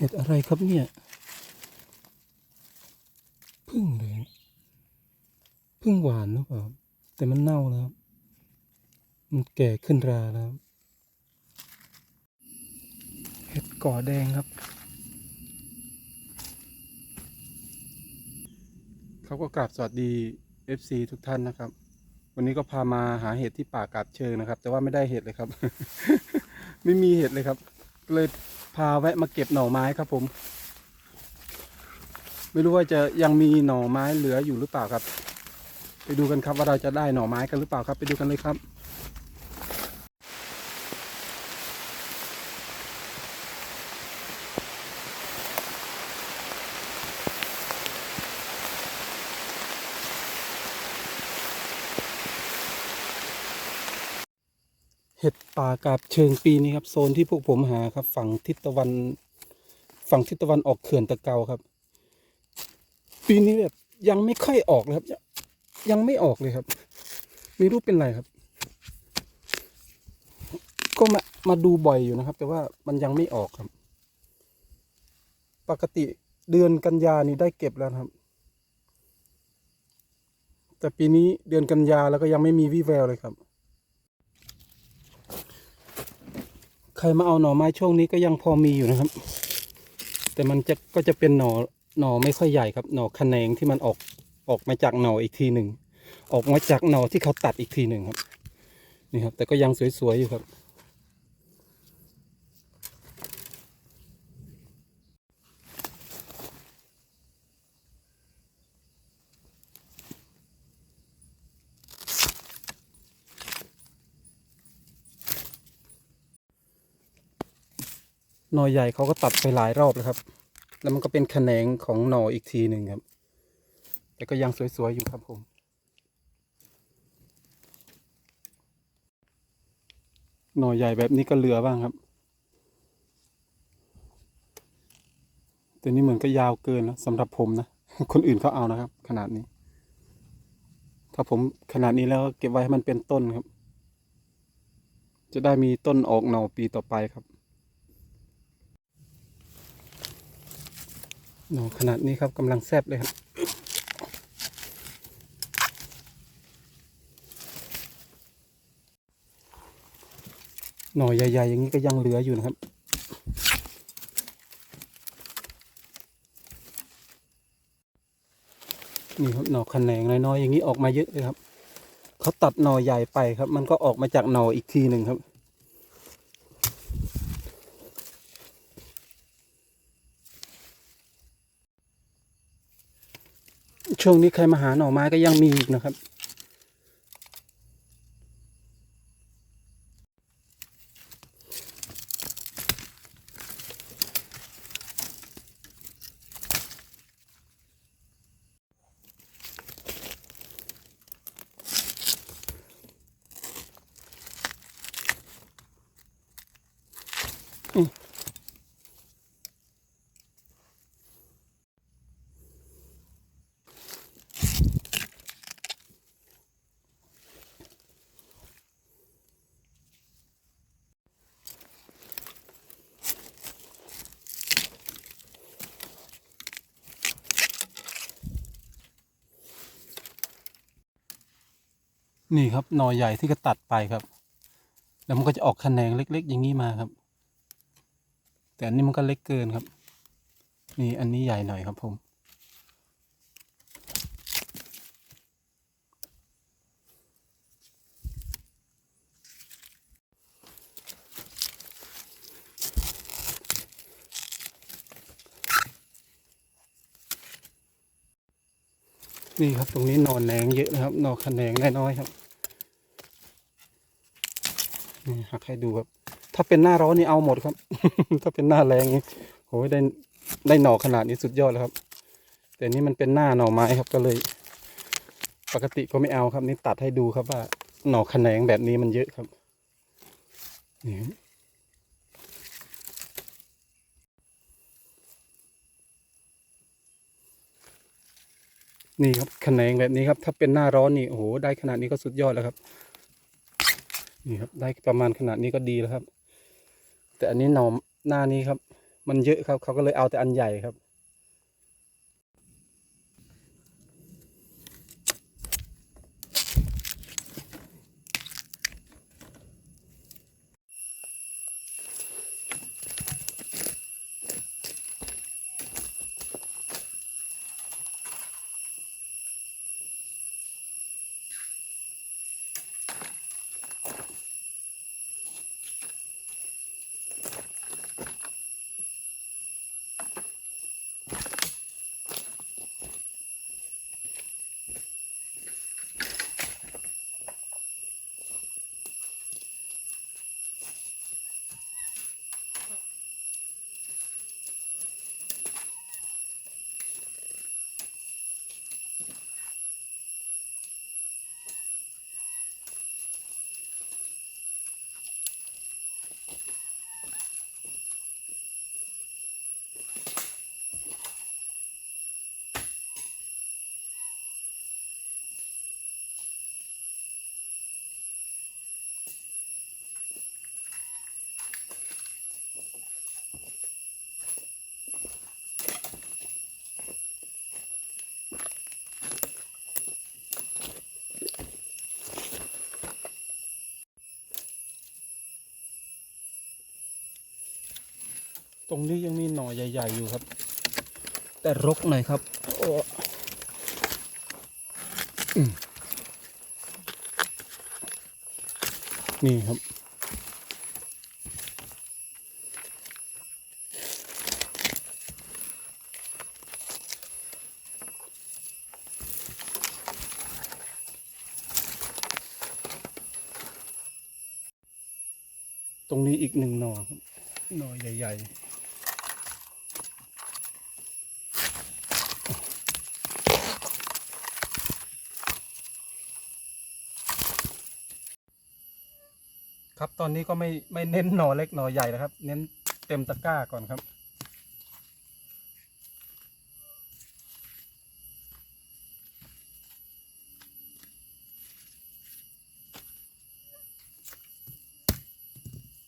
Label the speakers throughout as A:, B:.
A: เห็ดอะไรครับเนี่ย พึ่งเลยพึ่งหวานหรือเปล่า แต่มันเน่าแล้ว มันแก่ขึ้นราแล้ว เห็ดก่อแดงครับ เขาก็กราบสวัสดี FC ทุกท่านนะครับ วันนี้ก็พามาหาเห็ดที่ป่ากาบเชิงนะครับ แต่ว่าไม่ได้เห็ดเลยครับ ไม่มีเห็ดเลยครับ เลย พาแวะมาเก็บหน่อไม้ครับผม ไม่รู้ว่าจะยังมีหน่อไม้เหลืออยู่หรือเปล่าครับ ไปดูกันครับว่าเราจะได้หน่อไม้กันหรือเปล่าครับ ไปดูกันเลยครับ เห็ดป่ากาบเชิงปีนี้ครับโซนที่พวกผมหาครับ ฝั่งทิศตะวัน ฝั่งทิศตะวันออกเขื่อนตะเกาครับ ปีนี้แบบยังไม่ค่อยออกเลยครับ ยังไม่ออกเลยครับ ไม่รู้เป็นไรครับ ก็มามาดูบ่อยอยู่นะครับ แต่ว่ามันยังไม่ออกครับ ปกติเดือนกันยานี่ได้เก็บแล้วครับ แต่ปีนี้เดือนกันยาแล้วก็ยังไม่มีวี่แววเลยครับ ใครมาเอาหน่อไม้ช่วงนี้ก็ยังพอมีอยู่นะครับ แต่มันจะก็จะเป็นหน่อหน่อไม่ค่อยใหญ่ครับ หน่อคะแนงที่มันออกออกมาจากหน่ออีกทีหนึ่งออกมาจากหน่อที่เขาตัดอีกทีหนึ่งครับ นี่ครับ แต่ก็ยังสวยๆอยู่ครับ หน่อใหญ่เขาก็ตัดไปหลายรอบแล้วครับ แล้วมันก็เป็นแขนงของหน่ออีกทีหนึ่งครับ แต่ก็ยังสวยๆอยู่ครับผม หน่อใหญ่แบบนี้ก็เหลือบ้างครับแต่นี่เหมือนก็ยาวเกินแล้วสำหรับผมนะ คนอื่นเขาเอานะครับ ขนาดนี้ ถ้าผมขนาดนี้แล้วก็เก็บไว้ให้มันเป็นต้นครับ จะได้มีต้นออกหน่อปีต่อไปครับ หน่อขนาดนี้ครับกำลังแซ่บเลยครับหน่อใหญ่ๆอย่างนี้ก็ยังเหลืออยู่นะครับ นี่ครับหน่อขนงน้อยๆอย่างนี้ออกมาเยอะเลยครับเขาตัดหน่อใหญ่ไปครับ มันก็ออกมาจากหน่ออีกทีหนึ่งครับ ช่วงนี้ใครมาหาหน่อไม้ก็ยังมีอีกนะครับ นี่ครับหน่อใหญ่ที่ก็ตัดไปครับ แล้วมันก็จะออกแขนงเล็ก ๆ อย่างนี้มาครับ แต่อันนี้มันก็เล็กเกินครับ นี่อันนี้ใหญ่หน่อยครับผม นี่ครับตรงนี้หนอนแหนงเยอะนะครับหนอขะแหนงน้อยๆครับนี่หักให้ดูครับ ถ้าเป็นหน้าร้อนนี่เอาหมดครับ ถ้าเป็นหน้าแรงนี่โอ้ยได้ได้หน่อขนาดนี้สุดยอดแล้วครับ แต่นี่มันเป็นหน้าหน่อไม้ครับก็เลย ปกติก็ไม่เอาครับ นี่ตัดให้ดูครับว่าหน่อขะแหนงแบบนี้มันเยอะครับนี่ครับ นี่ครับขะแขนงแบบนี้ครับ ถ้าเป็นหน้าร้อนนี่โอ้โหได้ขนาดนี้ก็สุดยอดแล้วครับ นี่ครับ ได้ประมาณขนาดนี้ก็ดีแล้วครับ แต่อันนี้หน่อหน้านี้ครับ มันเยอะครับ เขาก็เลยเอาแต่อันใหญ่ครับ ตรงนี้ยังมีหน่อใหญ่ ๆ อยู่ครับ แต่รกหน่อยครับโอ้อืมนี่ครับ ตรงนี้อีกหนึ่งหน่อครับหน่อใหญ่ ๆ ครับตอนนี้ก็ไม่ไม่เน้นหน่อเล็กหน่อใหญ่แล้วครับ เน้นเต็มตะกร้าก่อนครับ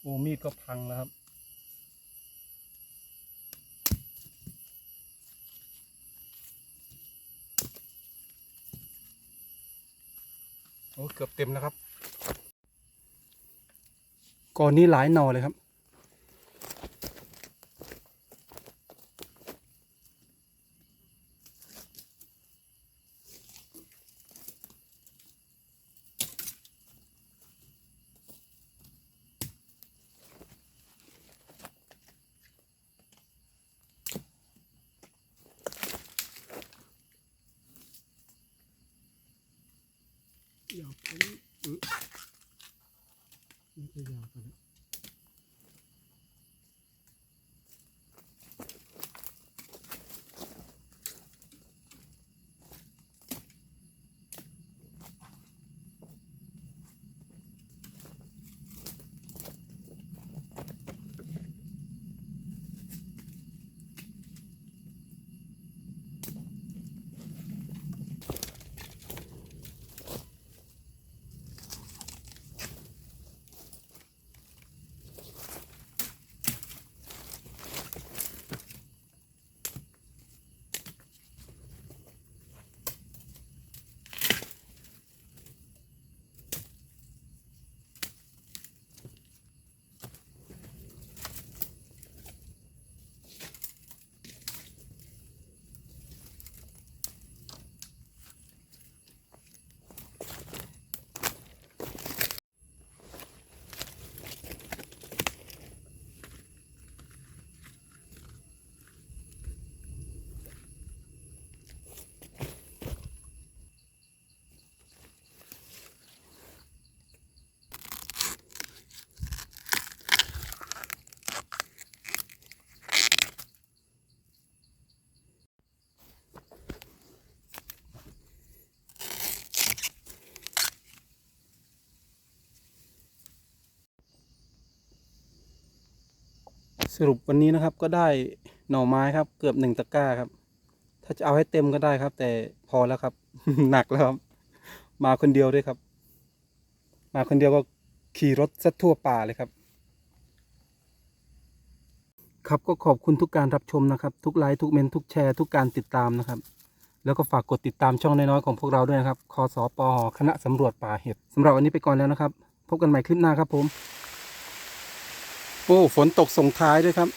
A: โอ้มีดก็พังแล้วครับโอ้เกือบเต็มแล้วครับ ก่อนนี้หลายหน่อเลยครับยวไป Hmm. สรุปวันนี้นะครับก็ได้หน่อไม้ครับ เกือบหนึ่งตะกร้าครับ ถ้าจะเอาให้เต็มก็ได้ครับ แต่พอแล้วครับ หนักแล้วครับ มาคนเดียวด้วยครับ มาคนเดียวก็ขี่รถสัดทั่วป่าเลยครับ ครับก็ขอบคุณทุกการรับชมนะครับ ทุกไลค์ทุกเมนทุกแชร์ทุกการติดตามนะครับ แล้วก็ฝากกดติดตามช่องน้อยๆของพวกเราด้วยนะครับคอสอปอคณะสำรวจป่าเห็ดสำหรับวันนี้ไปก่อนแล้วนะครับ พบกันใหม่คลิปหน้าครับผม โอ้ฝนตกส่งท้ายด้วยครับ